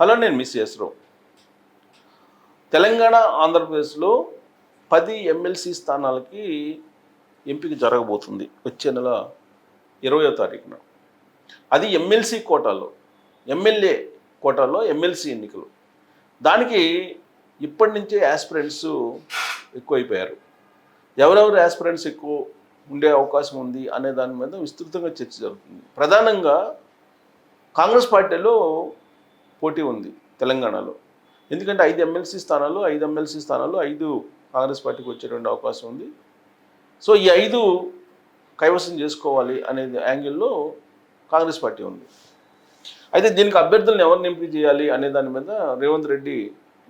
Hello నేను miss రావు తెలంగాణ ఆంధ్రప్రదేశ్లో పది ఎమ్మెల్సీ స్థానాలకి ఎంపిక జరగబోతుంది వచ్చే నెల ఇరవయో తారీఖున. అది ఎమ్మెల్సీ కోటాలో ఎమ్మెల్యే కోటాలో ఎమ్మెల్సీ ఎన్నికలు. దానికి ఇప్పటి నుంచే యాస్పిరెంట్స్ ఎక్కువైపోయారు. ఎవరెవరు యాస్పిరెంట్స్ ఎక్కువ ఉండే అవకాశం ఉంది అనే దాని మీద విస్తృతంగా చర్చ జరుగుతుంది. ప్రధానంగా కాంగ్రెస్ పార్టీలో పోటీ ఉంది తెలంగాణలో. ఎందుకంటే ఐదు ఎమ్మెల్సీ స్థానాలు ఐదు ఎమ్మెల్సీ స్థానాలు ఐదు కాంగ్రెస్ పార్టీకి వచ్చేటువంటి అవకాశం ఉంది. సో ఈ ఐదు కైవసం చేసుకోవాలి అనే యాంగిల్లో కాంగ్రెస్ పార్టీ ఉంది. అయితే దీనికి అభ్యర్థులను ఎవరిని ఎంపిక చేయాలి అనే దాని మీద రేవంత్ రెడ్డి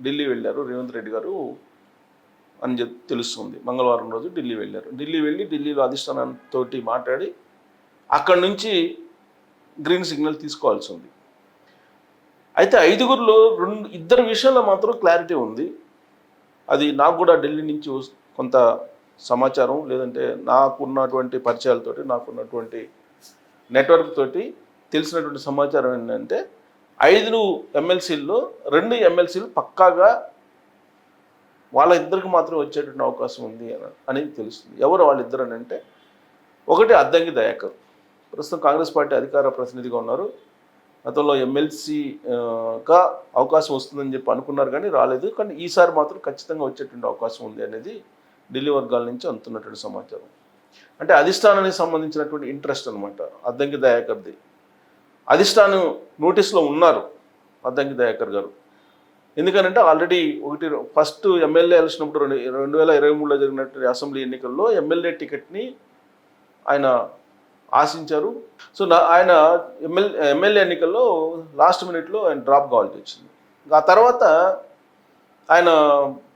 ఢిల్లీ వెళ్ళారు. రేవంత్ రెడ్డి గారు అని చెప్పి తెలుస్తుంది. మంగళవారం రోజు ఢిల్లీ వెళ్ళారు. ఢిల్లీ వెళ్ళి ఢిల్లీలో అధిష్టానంతో మాట్లాడి అక్కడి నుంచి గ్రీన్ సిగ్నల్ తీసుకోవాల్సి ఉంది. అయితే ఐదుగురిలో రెండు ఇద్దరు విషయంలో మాత్రం క్లారిటీ ఉంది. అది నాకు కూడా ఢిల్లీ నుంచి కొంత సమాచారం లేదంటే నాకున్నటువంటి పరిచయాలతోటి నాకున్నటువంటి నెట్వర్క్ తోటి తెలిసినటువంటి సమాచారం ఏంటంటే ఐదు ఎమ్మెల్సీల్లో రెండు ఎమ్మెల్సీలు పక్కాగా వాళ్ళ ఇద్దరికి మాత్రం వచ్చేటువంటి అవకాశం ఉంది అని- అనేది తెలుస్తుంది. ఎవరు వాళ్ళిద్దరు అని అంటే ఒకటి అద్దంకి దయాకర్. ప్రస్తుతం కాంగ్రెస్ పార్టీ అధికార ప్రతినిధిగా ఉన్నారు. గతంలో ఎమ్మెల్సీగా అవకాశం వస్తుందని చెప్పి అనుకున్నారు కానీ రాలేదు. కానీ ఈసారి మాత్రం ఖచ్చితంగా వచ్చేటువంటి అవకాశం ఉంది అనేది ఢిల్లీ వర్గాల నుంచి అందుతున్నటువంటి సమాచారం. అంటే అధిష్టానానికి సంబంధించినటువంటి ఇంట్రెస్ట్ అనమాట అద్దంకి దయాకర్ది. అధిష్టానం నోటీస్లో ఉన్నారు అద్దంకి దయాకర్ గారు. ఎందుకనంటే ఆల్రెడీ ఒకటి ఫస్ట్ ఎమ్మెల్యే ఎలక్షనప్పుడు రెండు రెండు వేల ఇరవై మూడులో జరిగినటువంటి అసెంబ్లీ ఎన్నికల్లో ఎమ్మెల్యే టికెట్ని ఆయన ఆశించారు. సో నా ఆయన ఎమ్మెల్ ఎమ్మెల్యే ఎన్నికల్లో లాస్ట్ మినిట్లో ఆయన డ్రాప్ కావాల్సి వచ్చింది ఆ తర్వాత ఆయన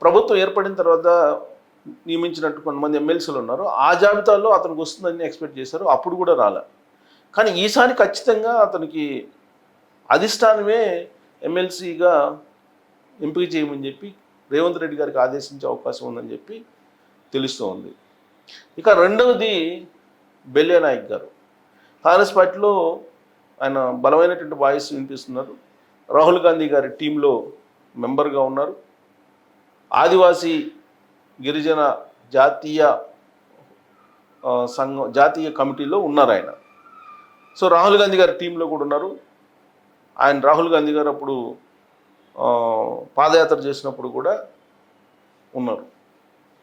ప్రభుత్వం ఏర్పడిన తర్వాత నియమించినట్టు కొంతమంది ఎమ్మెల్సీలు ఉన్నారు. ఆ జాబితాలో అతనికి వస్తుందని ఎక్స్పెక్ట్ చేశారు. అప్పుడు కూడా రాలే. కానీ ఈసారి ఖచ్చితంగా అతనికి అధిష్టానమే ఎమ్మెల్సీగా ఎంపిక చేయమని చెప్పి రేవంత్ రెడ్డి గారికి ఆదేశించే అవకాశం ఉందని చెప్పి తెలుస్తూ ఉంది ఇక రెండవది బెల్లే నాయక్ గారు. కాంగ్రెస్ పార్టీలో ఆయన బలమైనటువంటి వాయిస్ వినిపిస్తున్నారు. రాహుల్ గాంధీ గారి టీంలో మెంబర్గా ఉన్నారు. ఆదివాసీ గిరిజన జాతీయ సంఘం జాతీయ కమిటీలో ఉన్నారు ఆయన. సో రాహుల్ గాంధీ గారి టీంలో కూడా ఉన్నారు. ఆయన రాహుల్ గాంధీ గారు అప్పుడు పాదయాత్ర చేసినప్పుడు కూడా ఉన్నారు.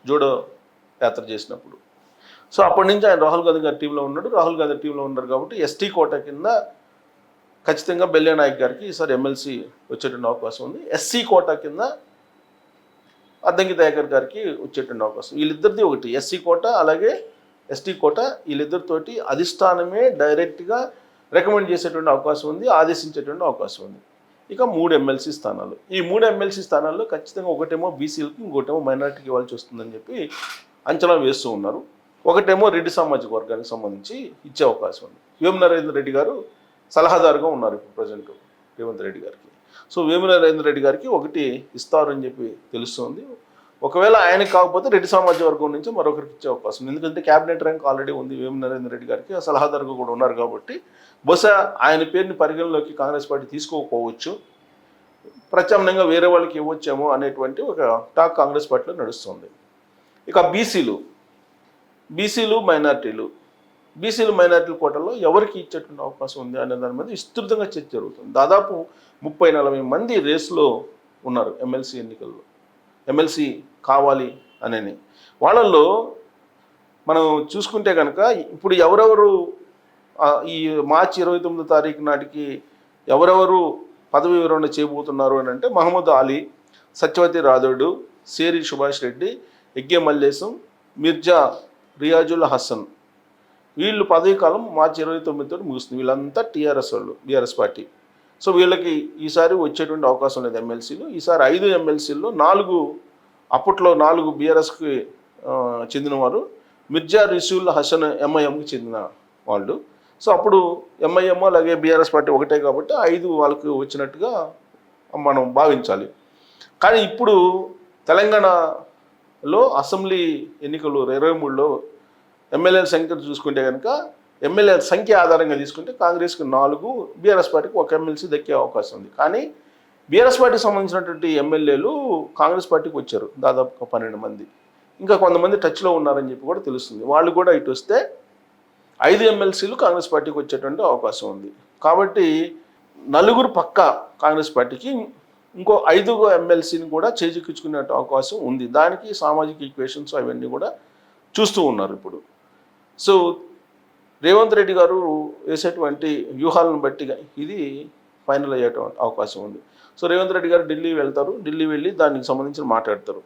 జోడో యాత్ర చేసినప్పుడు. సో అప్పటి నుంచి ఆయన రాహుల్ గాంధీ గారి టీంలో ఉన్నాడు. రాహుల్ గాంధీ టీంలో ఉన్నారు కాబట్టి ఎస్టీ కోట కింద ఖచ్చితంగా బెల్లే నాయక్ గారికి ఈసారి ఎమ్మెల్సీ వచ్చేటువంటి అవకాశం ఉంది. ఎస్సీ కోట కింద అద్దంకి దయాకర్ గారికి వచ్చేటువంటి అవకాశం. వీళ్ళిద్దరిది ఒకటి. ఎస్సీ కోట అలాగే ఎస్టీ కోట వీళ్ళిద్దరితోటి అధిష్టానమే డైరెక్ట్గా రికమెండ్ చేసేటువంటి అవకాశం ఉంది ఆదేశించేటువంటి అవకాశం ఉంది. ఇక మూడు ఎమ్మెల్సీ స్థానాలు. ఈ మూడు ఎమ్మెల్సీ స్థానాల్లో ఖచ్చితంగా ఒకటేమో బీసీలకి ఇంకోటేమో మైనార్టీకి ఇవ్వాల్సి వస్తుందని చెప్పి అంచనా వేస్తూ ఉన్నారు. ఒకటేమో రెడ్డి సామాజిక వర్గానికి సంబంధించి ఇచ్చే అవకాశం ఉంది. వేము నరేంద్ర రెడ్డి గారు సలహాదారుగా ఉన్నారు ఇప్పుడు ప్రజెంట్ రేవంత్ రెడ్డి గారికి. సో వేము నరేంద్ర రెడ్డి గారికి ఒకటి ఇస్తారు అని చెప్పి తెలుస్తుంది. ఒకవేళ ఆయనకి కాకపోతే రెడ్డి సామాజిక వర్గం నుంచి మరొకరికి ఇచ్చే అవకాశం ఎందుకంటే క్యాబినెట్ ర్యాంక్ ఆల్రెడీ ఉంది వేము నరేంద్ర రెడ్డి గారికి. ఆ సలహాదారుగా కూడా ఉన్నారు కాబట్టి బహుశా ఆయన పేరుని పరిగణలోకి కాంగ్రెస్ పార్టీ తీసుకోకపోవచ్చు. ప్రత్యామ్నాయంగా వేరే వాళ్ళకి ఇవ్వచ్చేమో అనేటువంటి ఒక టాక్ కాంగ్రెస్ పార్టీలో నడుస్తుంది. ఇక బీసీలు బీసీలు మైనార్టీలు. బీసీలు మైనార్టీల కోటలో ఎవరికి ఇచ్చేటువంటి అవకాశం ఉంది అనే దాని మీద విస్తృతంగా చర్చ జరుగుతుంది. దాదాపు ముప్పై నలభై మంది రేసులో ఉన్నారు ఎమ్మెల్సీ ఎన్నికల్లో. ఎమ్మెల్సీ కావాలి అనని. వాళ్ళల్లో మనం చూసుకుంటే కనుక ఇప్పుడు ఎవరెవరు ఈ మార్చి ఇరవై తొమ్మిదో తారీఖు నాటికి ఎవరెవరు పదవి వివరణ చేయబోతున్నారు అని అంటే మహమ్మద్ అలీ సత్యవతి రాథోడు సేరి సుభాష్ రెడ్డి ఎగ్గే మల్లేశం మిర్జా రియాజుల్ హసన్. వీళ్ళు పదవి కాలం మార్చి ఇరవై తొమ్మిదితో ముగుస్తుంది. వీళ్ళంతా టీఆర్ఎస్ వాళ్ళు బీఆర్ఎస్ పార్టీ. సో వీళ్ళకి ఈసారి వచ్చేటువంటి అవకాశం లేదు ఎమ్మెల్సీలు. ఈసారి ఐదు ఎమ్మెల్సీల్లో నాలుగు అప్పట్లో నాలుగు బీఆర్ఎస్కి చెందినవారు. మిర్జా రిసూల్ హసన్ ఎంఐఎంకి చెందిన వాళ్ళు. సో అప్పుడు ఎంఐఎం అలాగే బీఆర్ఎస్ పార్టీ ఒకటే కాబట్టి ఐదు వాళ్ళకు వచ్చినట్టుగా మనం భావించాలి. కానీ ఇప్పుడు తెలంగాణ లో అసెంబ్లీ ఎన్నికలు ఇరవై మూడులో ఎమ్మెల్యేల సంఖ్య చూసుకుంటే కనుక ఎమ్మెల్యేల సంఖ్య ఆధారంగా తీసుకుంటే కాంగ్రెస్కి నాలుగు బీఆర్ఎస్ పార్టీకి ఒక ఎమ్మెల్సీ దక్కే అవకాశం ఉంది. కానీ బీఆర్ఎస్ పార్టీకి సంబంధించినటువంటి ఎమ్మెల్యేలు కాంగ్రెస్ పార్టీకి వచ్చారు దాదాపు పన్నెండు మంది. ఇంకా కొంతమంది టచ్లో ఉన్నారని చెప్పి కూడా తెలుస్తుంది. వాళ్ళు కూడా ఇటు వస్తే ఐదు ఎమ్మెల్సీలు కాంగ్రెస్ పార్టీకి వచ్చేటువంటి అవకాశం ఉంది. కాబట్టి నలుగురు పక్క కాంగ్రెస్ పార్టీకి ఇంకో ఐదుగురు ఎమ్మెల్సీని కూడా చేజిక్కించుకునే అవకాశం ఉంది. దానికి సామాజిక ఈక్వేషన్స్ అవన్నీ కూడా చూస్తూ ఉన్నారు ఇప్పుడు. సో రేవంత్ రెడ్డి గారు వేసేటువంటి వ్యూహాలను బట్టి ఇది ఫైనల్ అయ్యేటువంటి అవకాశం ఉంది. సో రేవంత్ రెడ్డి గారు ఢిల్లీ వెళ్తారు. ఢిల్లీ వెళ్ళి దానికి సంబంధించి మాట్లాడతారు.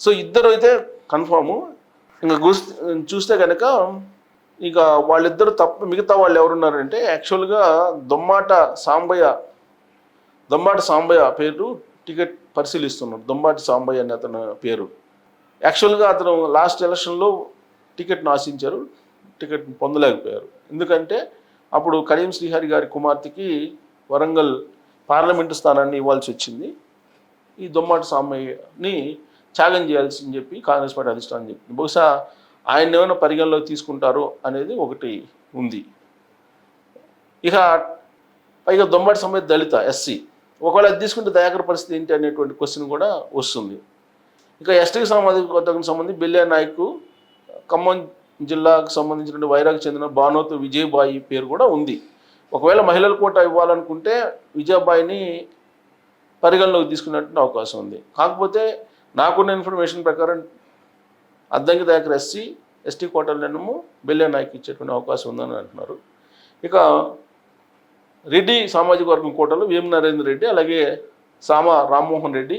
సో ఇద్దరు అయితే కన్ఫాము ఇంకా చూస్తే కనుక ఇక వాళ్ళిద్దరు తప్ప మిగతా వాళ్ళు ఎవరున్నారంటే యాక్చువల్గా దొమ్మాట సాంబయ్య దొంబాటి సాంబయ్య పేరు టికెట్ పరిశీలిస్తున్నాడు దొమ్మాటి సాంబయ్య అనే అతని పేరు. యాక్చువల్గా అతను లాస్ట్ ఎలక్షన్లో టికెట్ను ఆశించారు టికెట్ పొందలేకపోయారు. ఎందుకంటే అప్పుడు కరీం శ్రీహరి గారి కుమార్తెకి వరంగల్ పార్లమెంటు స్థానాన్ని ఇవ్వాల్సి వచ్చింది. ఈ దొమ్మాటి సామయ్యని త్యాగం చేయాల్సిందని చెప్పి కాంగ్రెస్ పార్టీ అధిష్టానం చెప్పింది. బహుశా ఆయన ఏమైనా పరిగణలోకి తీసుకుంటారు అనేది ఒకటి ఉంది. ఇక పైగా దొమ్మాటి సమయ దళిత ఎస్సీ. ఒకవేళ అది తీసుకుంటే దయాకర పరిస్థితి ఏంటి అనేటువంటి క్వశ్చన్ కూడా వస్తుంది. ఇక ఎస్టీకి సామాజిక సంబంధించి బిల్లే నాయక్ ఖమ్మం జిల్లాకు సంబంధించినటువంటి వైరాగ్ చెందిన భానోత్ విజయబాయి పేరు కూడా ఉంది. ఒకవేళ మహిళల కోట ఇవ్వాలనుకుంటే విజయబాయిని పరిగణలోకి తీసుకున్నటువంటి అవకాశం ఉంది. కాకపోతే నాకున్న ఇన్ఫర్మేషన్ ప్రకారం అద్దంకి దయాకర్ ఎస్సీ ఎస్టీ కోటలను బిల్లే నాయక్ ఇచ్చేటువంటి అవకాశం ఉందని అంటున్నారు. ఇక రెడ్డి సామాజిక వర్గం కోటలో వేం నరేందర్ రెడ్డి అలాగే Sama Rammohan Reddy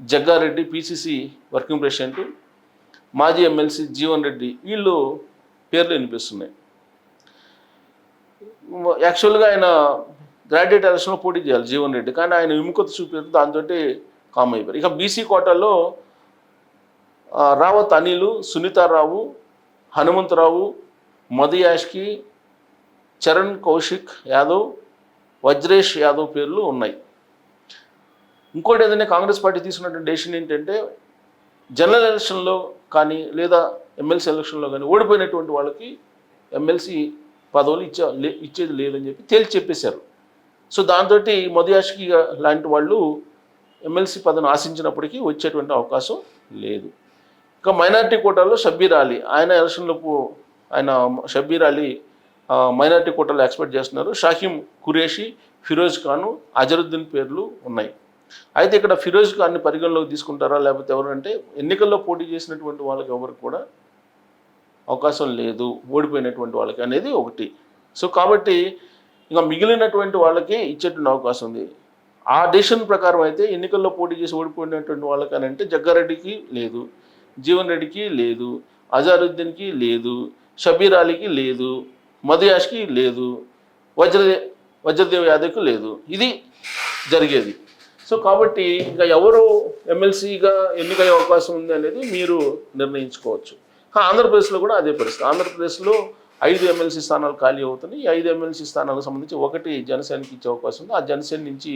Jaggareddy PCC working president మాజీ ఎమ్మెల్సీ జీవన్ రెడ్డి వీళ్ళు పేర్లు వినిపిస్తున్నాయి. యాక్చువల్గా ఆయన గ్రాడ్యుయేట్ ఎలక్షన్లో పోటీ చేయాలి జీవన్ రెడ్డి కానీ ఆయన విముఖత చూపారు దాంతో కామ్ అయిపోయారు. ఇక బీసీ కోటాలో రావత్ అనిలు సునీతారావు హనుమంతరావు మధు యాష్కి చరణ్ కౌశిక్ యాదవ్ వజ్రేష్ యాదవ్ పేర్లు ఉన్నాయి. ఇంకోటి ఏదైనా కాంగ్రెస్ పార్టీ తీసుకున్నటువంటి డెసిషన్ ఏంటంటే జనరల్ ఎలక్షన్లో కానీ లేదా ఎమ్మెల్సీ ఎలక్షన్లో కానీ ఓడిపోయినటువంటి వాళ్ళకి ఎమ్మెల్సీ పదవులు ఇచ్చే లే- ఇచ్చేది లేదని చెప్పి తేల్చి చెప్పేశారు. సో దాంతో మధుయాష్కి లాంటి వాళ్ళు ఎమ్మెల్సీ పదవిని ఆశించినప్పటికీ వచ్చేటువంటి అవకాశం లేదు. ఇంకా మైనార్టీ కోటాలో షబ్బీర్ అలీ ఆయన ఎలక్షన్లోపు ఆయన షబ్బీర్ అలీ మైనార్టీ కోటాలో ఎక్స్పెక్ట్ చేస్తున్నారు. షాహిం ఖురేషి ఫిరోజ్ ఖాను అజరుద్దీన్ పేర్లు ఉన్నాయి. అయితే ఇక్కడ ఫిరోజ్ ఖాన్ని పరిగణలోకి తీసుకుంటారా? లేకపోతే ఎవరంటే ఎన్నికల్లో పోటీ చేసినటువంటి వాళ్ళకి ఎవరికి కూడా అవకాశం లేదు. ఓడిపోయినటువంటి వాళ్ళకి అనేది ఒకటి. సో కాబట్టి ఇంకా మిగిలినటువంటి వాళ్ళకి ఇచ్చేటువంటి అవకాశం ఉంది. ఆ డెసిషన్ ప్రకారం అయితే ఎన్నికల్లో పోటీ చేసి ఓడిపోయినటువంటి వాళ్ళకి అని అంటే జగ్గారెడ్డికి లేదు జీవన్ రెడ్డికి లేదు అజారుద్దీన్కి లేదు షబీర్ అలీకి లేదు మధుయాష్కి లేదు వజ్రదే వజ్రదేవ్ యాదవ్కి లేదు. ఇది జరిగేది. సో కాబట్టి ఇంకా ఎవరు ఎమ్మెల్సీగా ఎన్నికయ్యే అవకాశం ఉంది అనేది మీరు నిర్ణయించుకోవచ్చు. ఆంధ్రప్రదేశ్లో కూడా అదే పరిస్థితి. ఆంధ్రప్రదేశ్లో ఐదు ఎమ్మెల్సీ స్థానాలు ఖాళీ అవుతున్నాయి. ఈ ఐదు ఎమ్మెల్సీ స్థానాలకు సంబంధించి ఒకటి జనసేనకి ఇచ్చే అవకాశం ఉంది. ఆ జనసేన నుంచి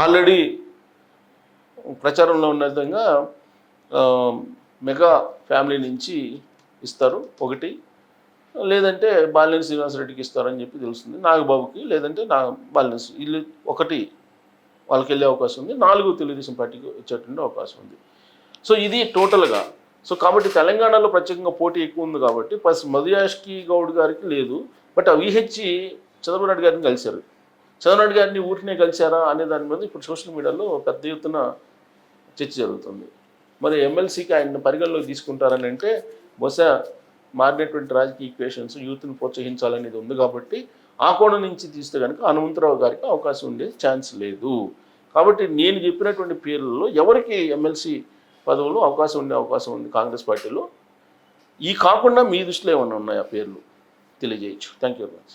ఆల్రెడీ ప్రచారంలో ఉన్న విధంగా మెగా ఫ్యామిలీ నుంచి ఇస్తారు. ఒకటి లేదంటే బాలినేని శ్రీనివాసరెడ్డికి ఇస్తారని చెప్పి తెలుస్తుంది. నాగబాబుకి లేదంటే నా బాలినేని వీళ్ళు ఒకటి వాళ్ళకి వెళ్ళే అవకాశం ఉంది. నాలుగు తెలుగుదేశం పార్టీకి వచ్చేటువంటి అవకాశం ఉంది. సో ఇది టోటల్గా. సో కాబట్టి తెలంగాణలో ప్రత్యేకంగా పోటీ ఎక్కువ ఉంది కాబట్టి ప్లస్ మధుయాష్కి గౌడ్ గారికి లేదు. బట్ ఆ విహెచ్ చంద్రబాబు నాయుడు గారిని కలిశారు. చంద్రబాబు గారిని ఊరినే కలిశారా అనే దాని మీద ఇప్పుడు సోషల్ మీడియాలో పెద్ద ఎత్తున చర్చ జరుగుతుంది. మరి ఎమ్మెల్సీకి ఆయన పరిగణలోకి తీసుకుంటారని అంటే బహుశా మారినటువంటి రాజకీయ ఈక్వేషన్స్ యూత్ని ప్రోత్సహించాలనేది ఉంది కాబట్టి ఆ కోణం నుంచి తీస్తే కనుక హనుమంతరావు గారికి అవకాశం ఉండే ఛాన్స్ లేదు. కాబట్టి నేను చెప్పినటువంటి పేర్లలో ఎవరికి ఎమ్మెల్సీ పదవులు అవకాశం ఉండే అవకాశం ఉంది కాంగ్రెస్ పార్టీలో? ఈ కాకుండా మీ దృష్టిలో ఏమైనా ఉన్నాయా పేర్లు? తెలియజేయచ్చు. Thank you very much